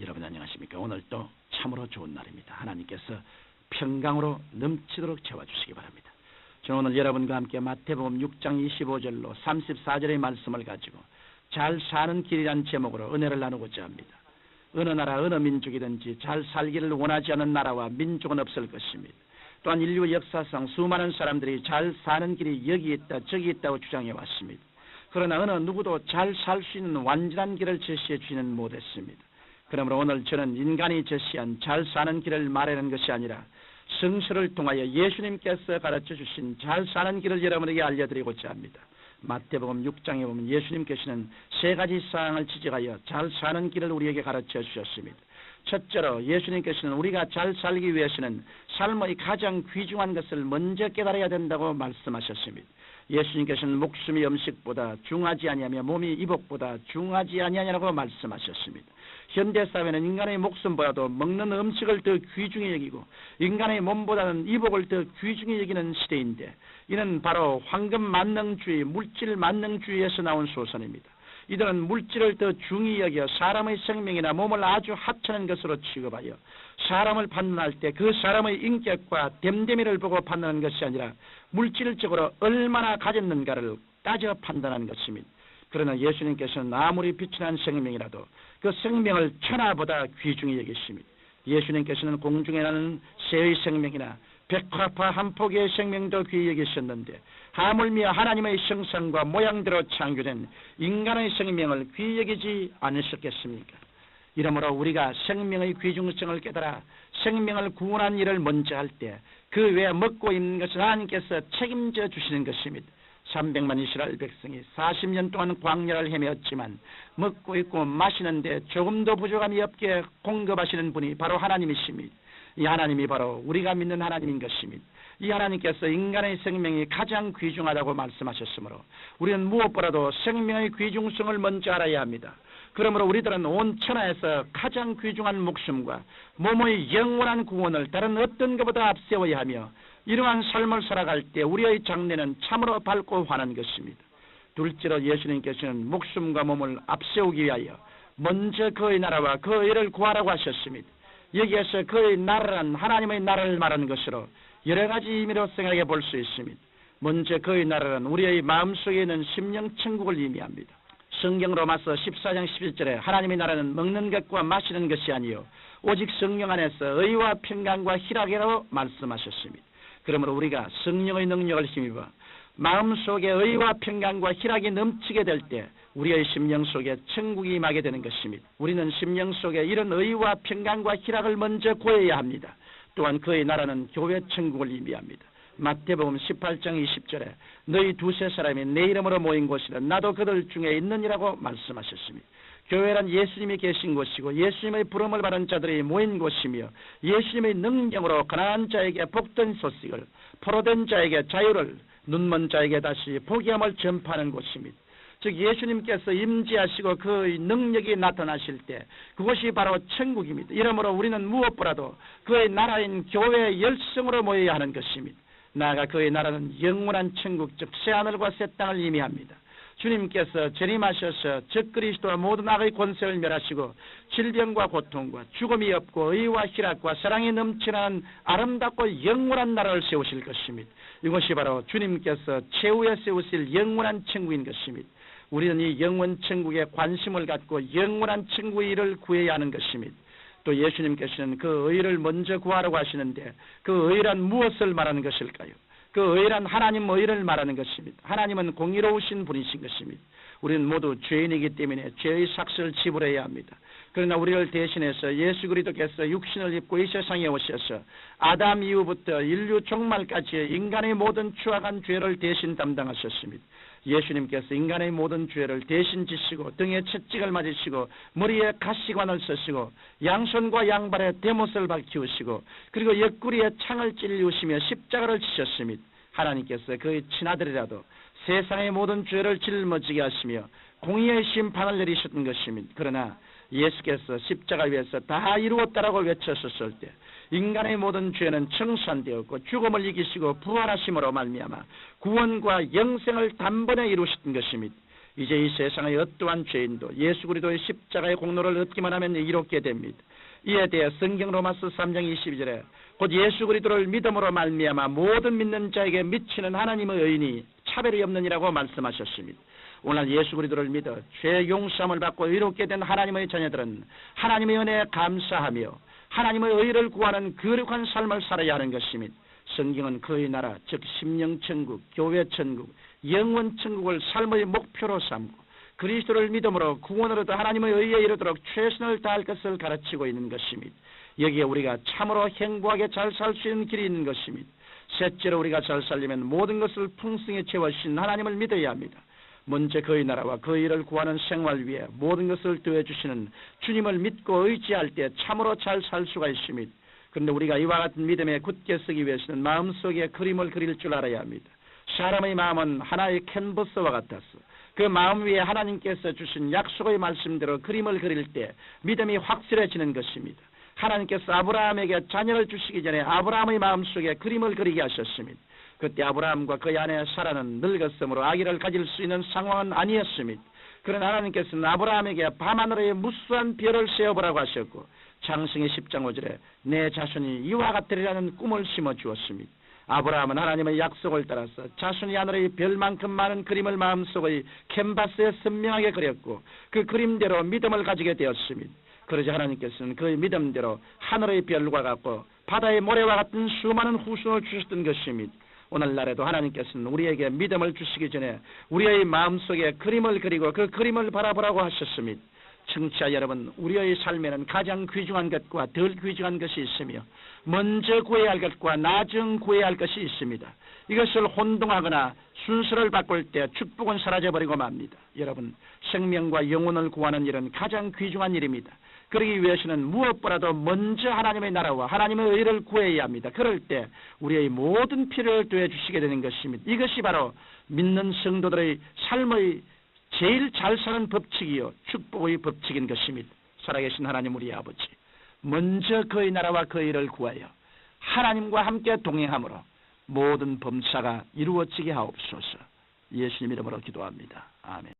여러분 안녕하십니까? 오늘 또 참으로 좋은 날입니다. 하나님께서 평강으로 넘치도록 채워주시기 바랍니다. 저는 오늘 여러분과 함께 마태복음 6장 25절로 34절의 말씀을 가지고 잘 사는 길이란 제목으로 은혜를 나누고자 합니다. 어느 나라 어느 민족이든지 잘 살기를 원하지 않는 나라와 민족은 없을 것입니다. 또한 인류 역사상 수많은 사람들이 잘 사는 길이 여기 있다 저기 있다고 주장해 왔습니다. 그러나 어느 누구도 잘 살 수 있는 완전한 길을 제시해 주지는 못했습니다. 그러므로 오늘 저는 인간이 제시한 잘 사는 길을 말하는 것이 아니라 성서를 통하여 예수님께서 가르쳐 주신 잘 사는 길을 여러분에게 알려드리고자 합니다. 마태복음 6장에 보면 예수님께서는 세 가지 사항을 지적하여 잘 사는 길을 우리에게 가르쳐 주셨습니다. 첫째로 예수님께서는 우리가 잘 살기 위해서는 삶의 가장 귀중한 것을 먼저 깨달아야 된다고 말씀하셨습니다. 예수님께서는 목숨이 음식보다 중하지 아니하며 몸이 이복보다 중하지 아니하냐고 말씀하셨습니다. 현대 사회는 인간의 목숨보다도 먹는 음식을 더 귀중히 여기고 인간의 몸보다는 이복을 더 귀중히 여기는 시대인데 이는 바로 황금 만능주의, 물질 만능주의에서 나온 소선입니다. 이들은 물질을 더 중히 여겨 사람의 생명이나 몸을 아주 하찮은 것으로 취급하여 사람을 판단할 때 그 사람의 인격과 됨됨이를 보고 판단하는 것이 아니라 물질적으로 얼마나 가졌는가를 따져 판단하는 것입니다. 그러나 예수님께서는 아무리 빛이난 생명이라도 그 생명을 천하보다 귀중히 여기십니다. 예수님께서는 공중에 나는 새의 생명이나 백화파 한 포기의 생명도 귀히 여기셨는데 하물며 하나님의 형상과 모양대로 창조된 인간의 생명을 귀히 여기지 않으셨겠습니까? 이러므로 우리가 생명의 귀중성을 깨달아 생명을 구원한 일을 먼저 할 때 그 외에 먹고 있는 것을 하나님께서 책임져 주시는 것입니다. 300만 이스라엘 백성이 40년 동안 광야를 헤매었지만 먹고 있고 마시는데 조금도 부족함이 없게 공급하시는 분이 바로 하나님이십니다. 이 하나님이 바로 우리가 믿는 하나님인 것입니다. 이 하나님께서 인간의 생명이 가장 귀중하다고 말씀하셨으므로 우리는 무엇보다도 생명의 귀중성을 먼저 알아야 합니다. 그러므로 우리들은 온 천하에서 가장 귀중한 목숨과 몸의 영원한 구원을 다른 어떤 것보다 앞세워야 하며 이러한 삶을 살아갈 때 우리의 장래는 참으로 밝고 환한 것입니다. 둘째로 예수님께서는 목숨과 몸을 앞세우기 위하여 먼저 그의 나라와 그 의 를 구하라고 하셨습니다. 여기에서 그의 나라란 하나님의 나라를 말하는 것으로 여러 가지 의미로 생각해 볼 수 있습니다. 먼저 그의 나라는 우리의 마음속에 있는 심령 천국을 의미합니다. 성경 로마서 14장 11절에 하나님의 나라는 먹는 것과 마시는 것이 아니요 오직 성령 안에서 의와 평강과 희락이라고 말씀하셨습니다. 그러므로 우리가 성령의 능력을 힘입어 마음속에 의와 평강과 희락이 넘치게 될 때 우리의 심령 속에 천국이 임하게 되는 것입니다. 우리는 심령 속에 이런 의와 평강과 희락을 먼저 구해야 합니다. 또한 그의 나라는 교회 천국을 의미합니다. 마태복음 18장 20절에 너희 두세 사람이 내 이름으로 모인 곳이라 나도 그들 중에 있느니라고 말씀하셨습니다. 교회란 예수님이 계신 곳이고 예수님의 부름을 받은 자들이 모인 곳이며 예수님의 능력으로 가난한 자에게 복된 소식을 포로된 자에게 자유를 눈먼 자에게 다시 포기함을 전파하는 곳입니다. 즉 예수님께서 임재하시고 그 능력이 나타나실 때 그것이 바로 천국입니다. 이러므로 우리는 무엇보다도 그의 나라인 교회의 열성으로 모여야 하는 것입니다. 나아가 그의 나라는 영원한 천국 즉 새하늘과 새 땅을 의미합니다. 주님께서 재림하셔서 적그리스도와 모든 악의 권세를 멸하시고 질병과 고통과 죽음이 없고 의와 희락과 사랑이 넘치는 아름답고 영원한 나라를 세우실 것입니다. 이것이 바로 주님께서 최후에 세우실 영원한 천국인 것입니다. 우리는 이 영원 천국에 관심을 갖고 영원한 천국의 일을 구해야 하는 것입니다. 또 예수님께서는 그 의를 먼저 구하라고 하시는데 그 의란 무엇을 말하는 것일까요? 그 의란 하나님 의를 말하는 것입니다. 하나님은 공의로우신 분이신 것입니다. 우리는 모두 죄인이기 때문에 죄의 삭스를 지불해야 합니다. 그러나 우리를 대신해서 예수 그리스도께서 육신을 입고 이 세상에 오셔서 아담 이후부터 인류 종말까지 인간의 모든 추악한 죄를 대신 담당하셨습니다. 예수님께서 인간의 모든 죄를 대신 지시고 등에 채찍을 맞으시고 머리에 가시관을 쓰시고 양손과 양발에 대못을 박히우시고 그리고 옆구리에 창을 찔리우시며 십자가를 치셨습니다. 하나님께서 그의 친아들이라도 세상의 모든 죄를 짊어지게 하시며 공의의 심판을 내리셨던 것입니다. 그러나 예수께서 십자가 위에서 다 이루었다라고 외쳤었을 때 인간의 모든 죄는 청산되었고 죽음을 이기시고 부활하심으로 말미암아 구원과 영생을 단번에 이루셨던 것입니다. 이제 이 세상의 어떠한 죄인도 예수 그리스도의 십자가의 공로를 얻기만 하면 이롭게 됩니다. 이에 대해 성경 로마서 3장 22절에 곧 예수 그리스도를 믿음으로 말미암아 모든 믿는 자에게 미치는 하나님의 의인이 차별이 없느니라고 말씀하셨습니다. 오늘 예수 그리스도를 믿어 죄 용서함을 받고 의롭게 된 하나님의 자녀들은 하나님의 은혜에 감사하며 하나님의 의를 구하는 거룩한 삶을 살아야 하는 것입니다. 성경은 그의 나라 즉 심령 천국, 교회 천국, 영원 천국을 삶의 목표로 삼고 그리스도를 믿음으로 구원을 얻어 하나님의 의에 이르도록 최선을 다할 것을 가르치고 있는 것입니다. 여기에 우리가 참으로 행복하게 잘 살 수 있는 길이 있는 것입니다. 셋째로 우리가 잘 살려면 모든 것을 풍성히 채워주신 하나님을 믿어야 합니다. 먼저 그의 나라와 그 일을 구하는 생활 위에 모든 것을 더해주시는 주님을 믿고 의지할 때 참으로 잘 살 수가 있습니다. 그런데 우리가 이와 같은 믿음에 굳게 쓰기 위해서는 마음속에 그림을 그릴 줄 알아야 합니다. 사람의 마음은 하나의 캔버스와 같아서 그 마음 위에 하나님께서 주신 약속의 말씀대로 그림을 그릴 때 믿음이 확실해지는 것입니다. 하나님께서 아브라함에게 자녀를 주시기 전에 아브라함의 마음속에 그림을 그리게 하셨습니다. 그때 아브라함과 그의 아내 사라는 늙었으므로 아기를 가질 수 있는 상황은 아니었습니다. 그러나 하나님께서는 아브라함에게 밤하늘에 무수한 별을 세어보라고 하셨고 장성의 10장 5절에 내 자손이 이와 같으리라는 꿈을 심어 주었습니다. 아브라함은 하나님의 약속을 따라서 자손이 하늘의 별만큼 많은 그림을 마음속의 캔바스에 선명하게 그렸고 그 그림대로 믿음을 가지게 되었습니다. 그러자 하나님께서는 그의 믿음대로 하늘의 별과 같고 바다의 모래와 같은 수많은 후손을 주셨던 것입니다. 오늘날에도 하나님께서는 우리에게 믿음을 주시기 전에 우리의 마음속에 그림을 그리고 그 그림을 바라보라고 하셨습니다. 청취자 여러분, 우리의 삶에는 가장 귀중한 것과 덜 귀중한 것이 있으며 먼저 구해야 할 것과 나중 구해야 할 것이 있습니다. 이것을 혼동하거나 순서를 바꿀 때 축복은 사라져버리고 맙니다. 여러분, 생명과 영혼을 구하는 일은 가장 귀중한 일입니다. 그러기 위해서는 무엇보다도 먼저 하나님의 나라와 하나님의 의를 구해야 합니다. 그럴 때 우리의 모든 필요를 더해 주시게 되는 것입니다. 이것이 바로 믿는 성도들의 삶의 제일 잘 사는 법칙이요 축복의 법칙인 것입니다. 살아계신 하나님 우리 아버지 먼저 그의 나라와 그의 일을 구하여 하나님과 함께 동행함으로 모든 범사가 이루어지게 하옵소서 예수님 이름으로 기도합니다. 아멘